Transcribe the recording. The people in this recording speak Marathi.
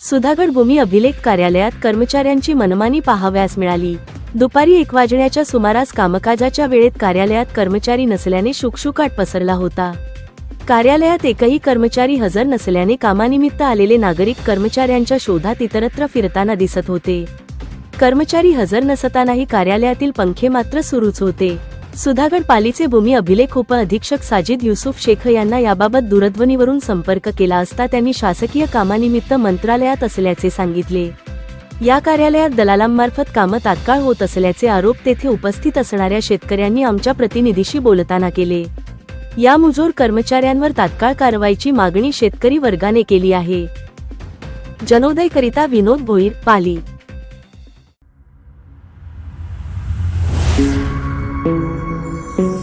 सुधागड भूमी अभिलेख कार्यालयात कर्मचाऱ्यांची मनमानी पाहावयास मिळाली. दुपारी एक वाजण्याच्या सुमारास कामकाजाच्या वेळेत कार्यालयात कर्मचारी नसल्याने शुकशुकाट पसरला होता. कार्यालयात एकही कर्मचारी हजर नसल्याने कामानिमित्त आलेले नागरिक कर्मचाऱ्यांच्या शोधात इतरत्र फिरताना दिसत होते. कर्मचारी हजर नसतानाही कार्यालयातील पंखे मात्र सुरूच होते. सुधागड पालीचे भूमी अभिलेख उप अधीक्षक साजिद युसुफ शेख यांना याबाबत दूरध्वनीवरून संपर्क केला असता त्यांनी शासकीय कामानिमित्त मंत्रालयात असल्याचे सांगितले. या कार्यालयात दलालांमार्फत कामं तात्काळ होत असल्याचे आरोप तेथे उपस्थित असणाऱ्या शेतकऱ्यांनी आमच्या प्रतिनिधीशी बोलताना केले. या मुजोर कर्मचाऱ्यांवर तात्काळ कारवाईची मागणी शेतकरी वर्गाने केली आहे. जनोदयकरिता विनोद भोईर पाली. Mm-hmm.